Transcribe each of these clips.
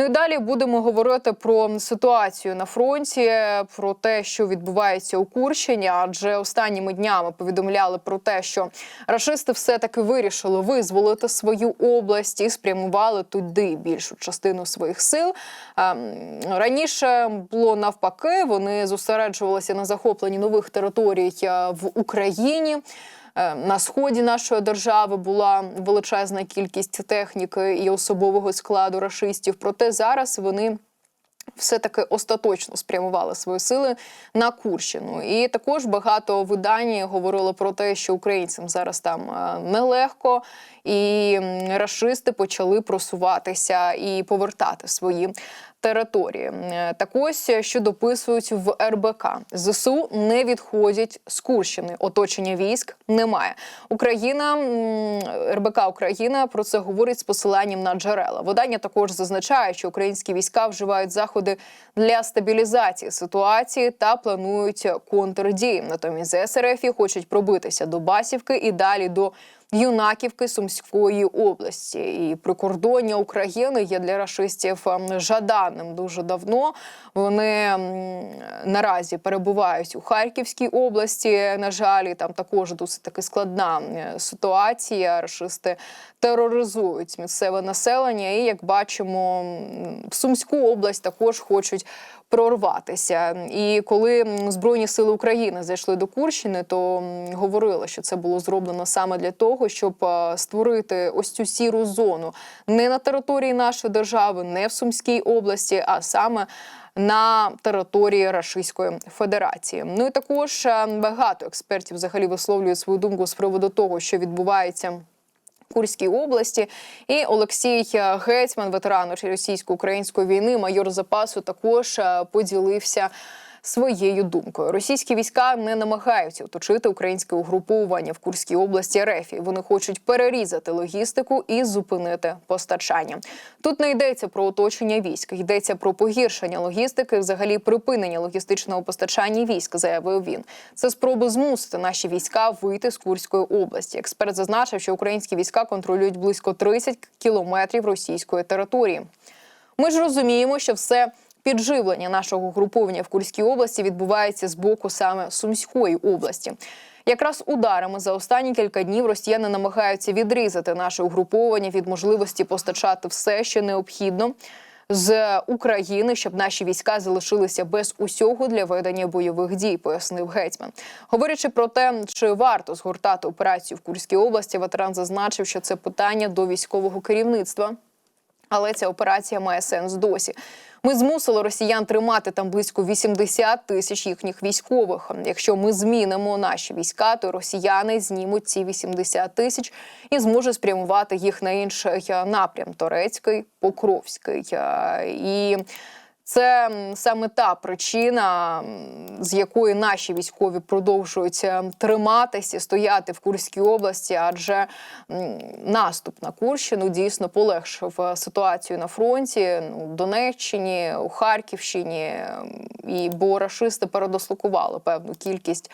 Ну і далі будемо говорити про ситуацію на фронті, про те, що відбувається у Курщині. Адже останніми днями повідомляли про те, що рашисти все-таки вирішили визволити свою область і спрямували туди більшу частину своїх сил. Ем, Раніше було навпаки, вони зосереджувалися на захопленні нових територій е, в Україні. Е, На сході нашої держави була величезна кількість техніки і особового складу рашистів. Проте зараз вони все таки остаточно спрямували свої сили на Курщину. І також багато видань говорило про те, що українцям зараз там е, нелегко, і рашисти почали просуватися і повертати свої. Території Е, так ось що дописують в РБК. ЗСУ не відходять з Курщини. Оточення військ немає. Україна РБК Україна про це говорить з посиланням на джерела. Видання також зазначає, що українські війська вживають заходи для стабілізації ситуації та планують контрдії. Натомість ЗСРФ хочуть пробитися до Басівки і далі до Юнаківки Сумської області і прикордоння України є для рашистів ем, жаданим дуже давно. Вони наразі перебувають у Харківській області. На жаль, там також досить таки складна ситуація. Рашисти тероризують місцеве населення, і як бачимо, в Сумську область також хочуть прорватися. І коли Збройні сили України зайшли до Курщини, то говорили, що це було зроблено саме для того, щоб е, створити ось цю сіру зону не на території нашої держави, не в Сумській області, а саме. На території Рашистської Федерації, ну і також е, багато експертів взагалі висловлюють свою думку з приводу того, що відбувається Курській області. І Олексій Гетьман, ветеран російсько-української війни, майор запасу, також е, поділився. Своєю думкою російські війська не намагаються оточити українське угруповування в Курській області РФ. Вони хочуть перерізати логістику і зупинити постачання. Тут не йдеться про оточення військ, йдеться про погіршення логістики, взагалі припинення логістичного постачання військ, заявив він. Це спроби змусити наші війська вийти з Курської області. Експерт зазначив, що українські війська контролюють близько 30 кілометрів російської території. Ми ж розуміємо, що все підживлення нашого груповання в Курській області відбувається з боку саме Сумської області. Якраз ударами за останні кілька днів росіяни намагаються відрізати наше угруповання від можливості постачати все, що необхідно з України, щоб наші війська залишилися без усього для ведення бойових дій, пояснив гетьман. Говорячи про те, чи варто згортати операцію в Курській області, ветеран зазначив, що це питання до військового керівництва. Але ця операція має сенс досі. Ми змусили росіян тримати там близько 80 тисяч їхніх військових. Якщо ми змінимо наші війська, то росіяни знімуть ці 80 тисяч і зможуть спрямувати їх на інший е, напрям Торецький, Покровський. Е, І це саме та причина, з якої наші військові продовжують е, триматися, стояти в Курській області, адже наступ на Курщину дійсно полегшив е, ситуацію на фронті ну, в Донеччині, у Харківщині, і бо рашисти передослокували певну кількість.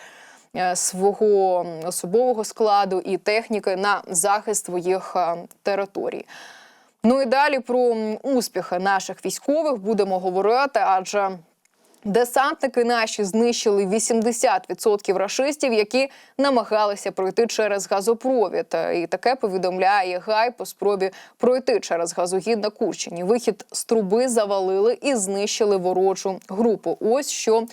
е, Свого особового складу і техніки на захист своїх е, територій. Ну і далі про успіхи наших військових будемо говорити, адже десантники наші знищили 80% рашистів, які намагалися пройти через газопровід. І таке повідомляє Гай по спробі пройти через газогід на Курщині. Вихід з труби завалили і знищили ворожу групу. Ось що.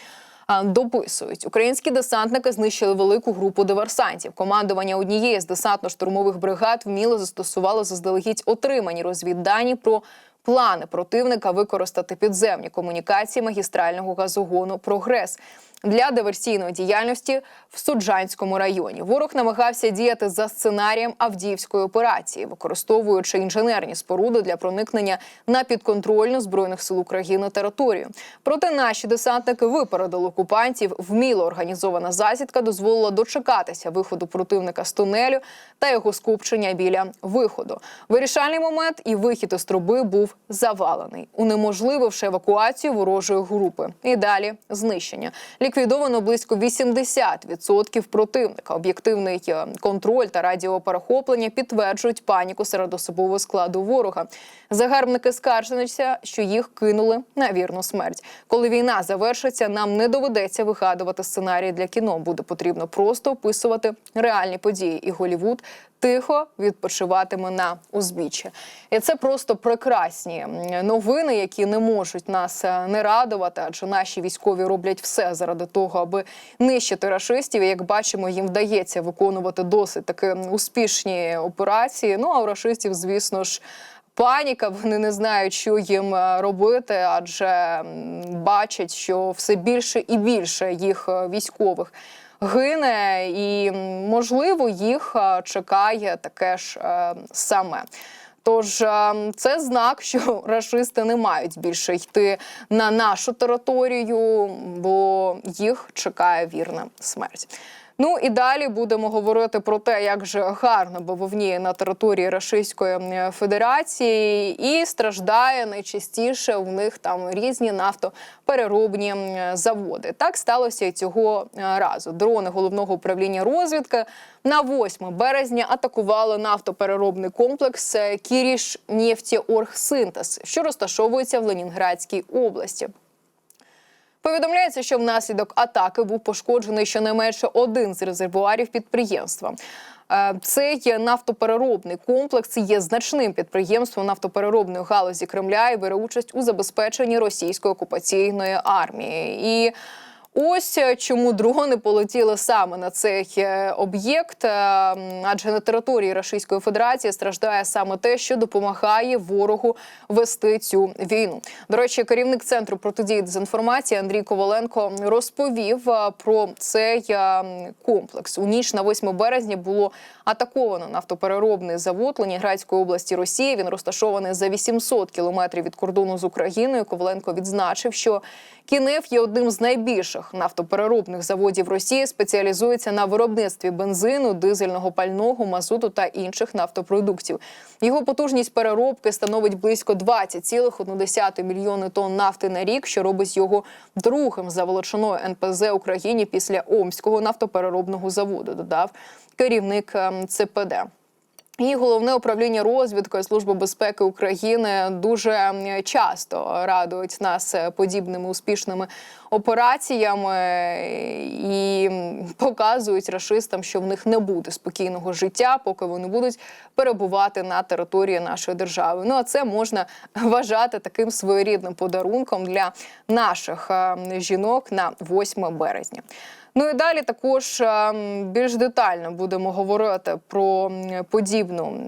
Дописують українські десантники знищили велику групу диверсантів. Командування однієї з десантно-штурмових бригад вміло застосувало заздалегідь отримані розвіддані про плани противника використати підземні комунікації магістрального газогону Прогрес для диверсійної діяльності в Суджанському районі. Ворог намагався діяти за сценарієм Авдіївської операції, використовуючи інженерні споруди для проникнення на підконтрольну збройних сил України територію. Проте наші десантники випередили окупантів. Вміло організована засідка дозволила дочекатися виходу противника з тунелю та його скупчення біля виходу. Вирішальний момент і вихід із труби був завалений, унеможлививши евакуацію ворожої групи. І далі знищення. Ліквідовано близько 80% противника. Об'єктивний е, контроль та радіоперехоплення підтверджують паніку серед особового складу ворога. Загарбники скаржилися, що їх кинули на вірну смерть. Коли війна завершиться, нам не доведеться вигадувати сценарії для кіно. Буде потрібно просто описувати реальні події. І Голівуд тихо відпочиватиме на узбіччі. І це просто прекрасні новини, які не можуть нас е, не радувати, адже наші військові роблять все заради того, аби нищити рашистів. І як бачимо, їм вдається виконувати досить таки успішні операції. Ну а у рашистів, звісно ж. Паніка, вони не знають, що їм е, робити, адже бачать, що все більше і більше їх е, військових гине, і можливо їх чекає таке ж е, саме. Тож е, це знак, що рашисти не мають більше йти на нашу територію, бо їх чекає вірна смерть. Ну і далі будемо говорити про те, як же гарно бавовніє на території Російської Федерації, і страждає найчастіше у них там різні нафтопереробні заводи. Так сталося і цього е, разу. Дрони головного управління розвідки на 8 березня атакували нафтопереробний комплекс е, Кіріш Нефтеоргсинтез, що розташовується в Ленінградській області. Повідомляється, що внаслідок атаки був пошкоджений щонайменше один з резервуарів підприємства. Це Цей нафтопереробний комплекс є значним підприємством нафтопереробної галузі Кремля і бере участь у забезпеченні російської окупаційної армії. І Ось е, чому дрони полетіли саме на цей е, об'єкт, е, адже на території Російської Федерації страждає саме те, що допомагає ворогу вести цю війну. До речі, керівник центру протидії дезінформації Андрій Коваленко розповів про цей комплекс. У ніч на 8 березня було атаковано нафтопереробний завод Леніградської області Росії. Він розташований за 800 кілометрів від кордону з Україною. Коваленко відзначив, що Кінев є одним з найбільших нафтопереробних заводів Росії. Спеціалізується на виробництві бензину, дизельного пального, мазуту та інших нафтопродуктів. Його потужність переробки становить близько 20,1 мільйони тонн нафти на рік, що робить його другим за величиною НПЗ Україні після Омського нафтопереробного заводу. Додав керівник ем, ЦПД. І головне управління розвідки Служби безпеки України дуже часто радують нас е, подібними успішними операціями і показують рашистам, що в них не буде спокійного життя, поки вони будуть перебувати на території нашої держави. Ну а це можна вважати таким своєрідним подарунком для наших е, жінок на 8 березня. Ну і далі також е, більш детально будемо говорити про подібну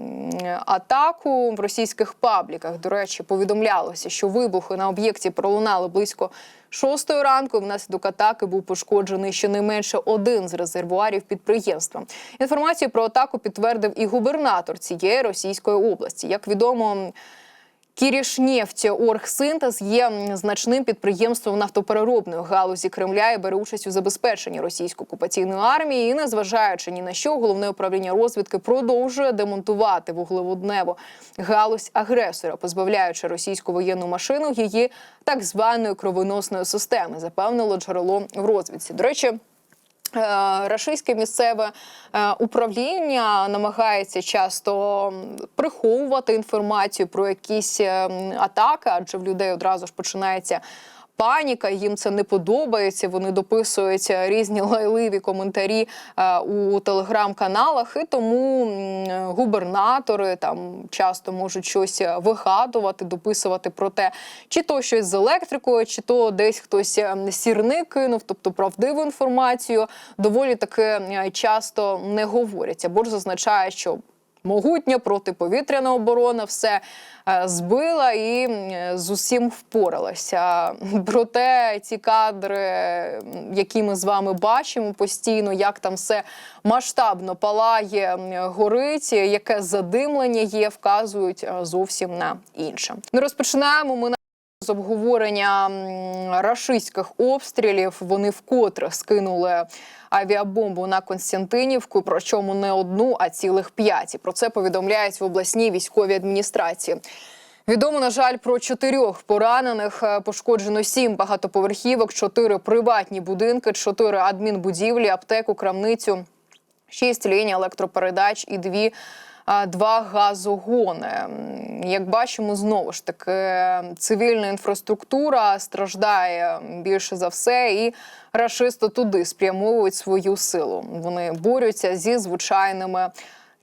атаку в російських пабліках. До речі, повідомлялося, що вибухи на об'єкті пролунали близько шостої ранку. Внаслідок атаки був пошкоджений щонайменше один з резервуарів підприємства. Інформацію про атаку підтвердив і губернатор цієї російської області. Як відомо. Кірішнефтеоргсинтез є значним підприємством нафтопереробної галузі Кремля і бере участь у забезпеченні російської окупаційної армії. І незважаючи ні на що, головне управління розвідки продовжує демонтувати вуглеводневу галузь агресора, позбавляючи російську воєнну машину її так званої кровоносної системи, запевнило джерело в розвідці. До речі. Е, Рашистське місцеве е, управління намагається часто приховувати інформацію про якісь е, атаки, адже в людей одразу ж починається. Паніка, їм це не подобається. Вони дописують різні лайливі коментарі е, у телеграм-каналах, і тому губернатори там часто можуть щось е, вигадувати, дописувати про те, чи то щось з електрикою, чи то десь хтось е, сірник кинув, тобто правдиву інформацію доволі таки е, часто не говорять, або ж зазначає, що могутня протиповітряна оборона все е, збила і з усім впоралася. Проте ці кадри, які ми з вами бачимо постійно, як там все масштабно палає, горить, яке задимлення є, вказують е, зовсім на інше. Ми розпочинаємо ми з обговорення рашистських обстрілів. Вони вкотре скинули авіабомбу на Константинівку, причому не одну, а цілих п'ять. І Про це повідомляють в обласній військовій адміністрації. Відомо, на жаль, про чотирьох поранених Е, пошкоджено сім багатоповерхівок, чотири приватні будинки, чотири адмінбудівлі, аптеку, крамницю, шість ліній електропередач і дві. Два газогони. Як бачимо, знову ж таки цивільна інфраструктура страждає більше за все, і рашисти туди спрямовують свою силу. Вони борються зі звичайними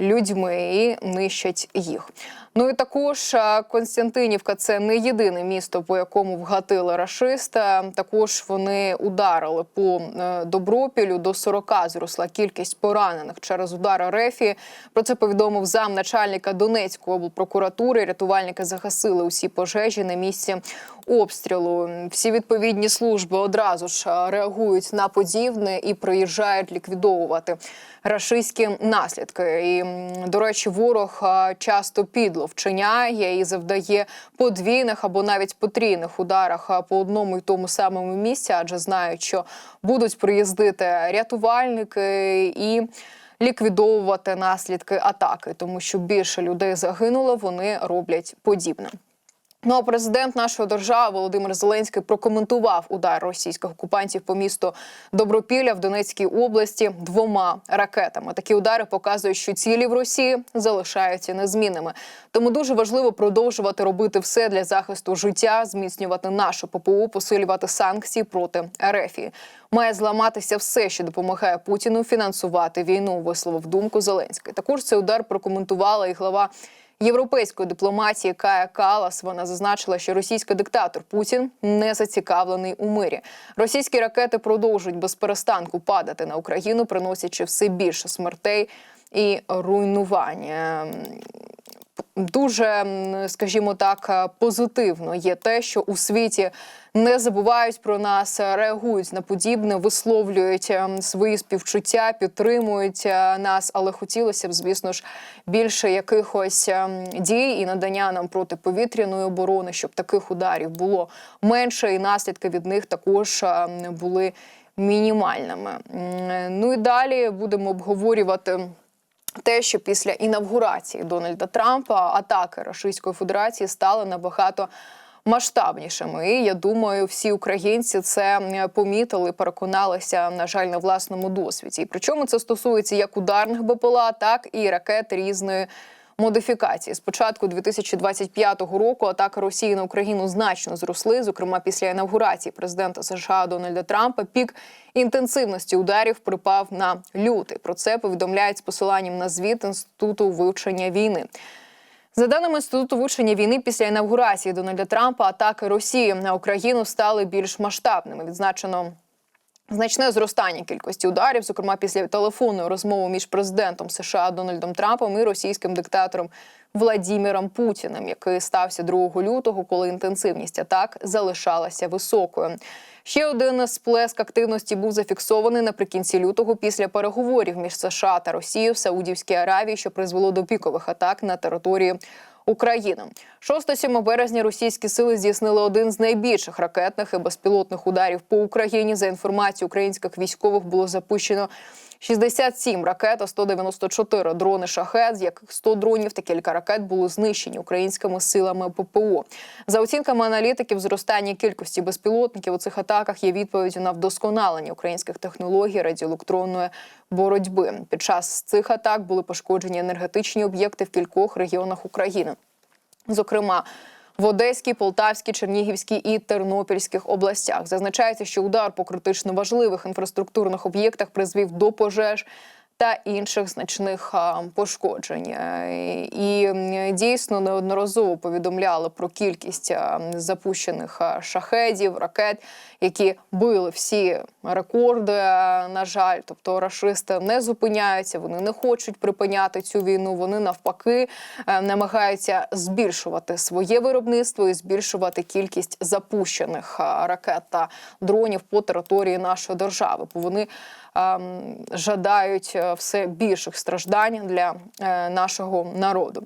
людьми і нищать їх. Ну і також е, Константинівка це не єдине місто, по якому вгатили рашиста. Також вони ударили по е, Добропілю. До 40 зросла кількість поранених через удар Рефі. Про це повідомив замначальника Донецької облпрокуратури. Рятувальники загасили усі пожежі на місці обстрілу. Всі відповідні служби одразу ж е, реагують на подібне і приїжджають ліквідовувати рашистські наслідки. І до речі, ворог часто підло вчиняє і завдає подвійних або навіть потрійних ударах по одному і тому самому місці, адже знають, що будуть приїздити рятувальники і. Ліквідовувати наслідки атаки, тому що більше людей загинуло, вони роблять подібне. Ну а президент нашої держави Володимир Зеленський прокоментував удар російських окупантів по місту Добропілля в Донецькій області двома ракетами. Такі удари показують, що цілі в Росії залишаються незмінними. Тому дуже важливо продовжувати робити все для захисту життя, зміцнювати нашу ППО, посилювати санкції проти РФ. Має зламатися все, що допомагає Путіну фінансувати війну. Висловив думку Зеленський. Також цей удар прокоментувала і глава. Європейської дипломатії Кая Калас вона зазначила, що російський диктатор Путін не зацікавлений у мирі. Російські ракети продовжують без перестанку падати на Україну, приносячи все більше смертей і руйнування. Дуже, скажімо так, е, позитивно є те, що у світі не забувають про нас, е, реагують на подібне, висловлюють ем, свої співчуття, підтримують е, нас. Але хотілося б, звісно ж, більше якихось ем, дій і надання нам протиповітряної оборони, щоб таких ударів було менше, і наслідки від них також були мінімальними. Ну і далі будемо обговорювати. Те, що після інавгурації Дональда Трампа атаки Російської Федерації стали набагато масштабнішими. І я думаю, всі українці це помітили, переконалися, на жаль, на власному досвіді. І причому це стосується як ударних БПЛА, так і ракет різної. Модифікації з початку 2025 року атаки Росії на Україну значно зросли. Зокрема, після інавгурації президента США Дональда Трампа пік інтенсивності ударів припав на лютий. Про це повідомляють з посиланням на звіт інституту вивчення війни. За даними інституту вивчення війни, після інавгурації Дональда Трампа атаки Росії на Україну стали більш масштабними. Відзначено Значне зростання кількості ударів, зокрема після телефонної розмови між президентом США Дональдом Трампом і російським диктатором Владіміром Путіним, який стався 2 лютого, коли інтенсивність атак залишалася високою. Ще один сплеск активності був зафіксований наприкінці лютого після переговорів між США та Росією в Саудівській Аравії, що призвело до пікових атак на території України 6-7 березня російські сили здійснили один з найбільших ракетних і безпілотних ударів по Україні. За інформацією українських військових було запущено 67 ракет, а 194 дрони шахет, з яких 100 дронів та кілька ракет були знищені українськими силами ППО. За оцінками аналітиків, зростання кількості безпілотників у цих атаках є відповіддю на вдосконалення українських технологій радіоелектронної боротьби. Під час цих атак були пошкоджені енергетичні об'єкти в кількох регіонах України. Зокрема, в Одеській, Полтавській, Чернігівській і Тернопільських областях. Зазначається, що удар по критично важливих інфраструктурних об'єктах призвів до пожеж та інших значних пошкоджень. Е, І дійсно неодноразово повідомляли про кількість запущених шахедів, ракет, які били всі рекорди. На жаль, тобто рашисти не зупиняються, вони не хочуть припиняти цю війну. Вони навпаки е, намагаються збільшувати своє виробництво і збільшувати кількість запущених ракет та дронів по території нашої держави. Бо вони жадають е, все більших страждань для е, нашого народу.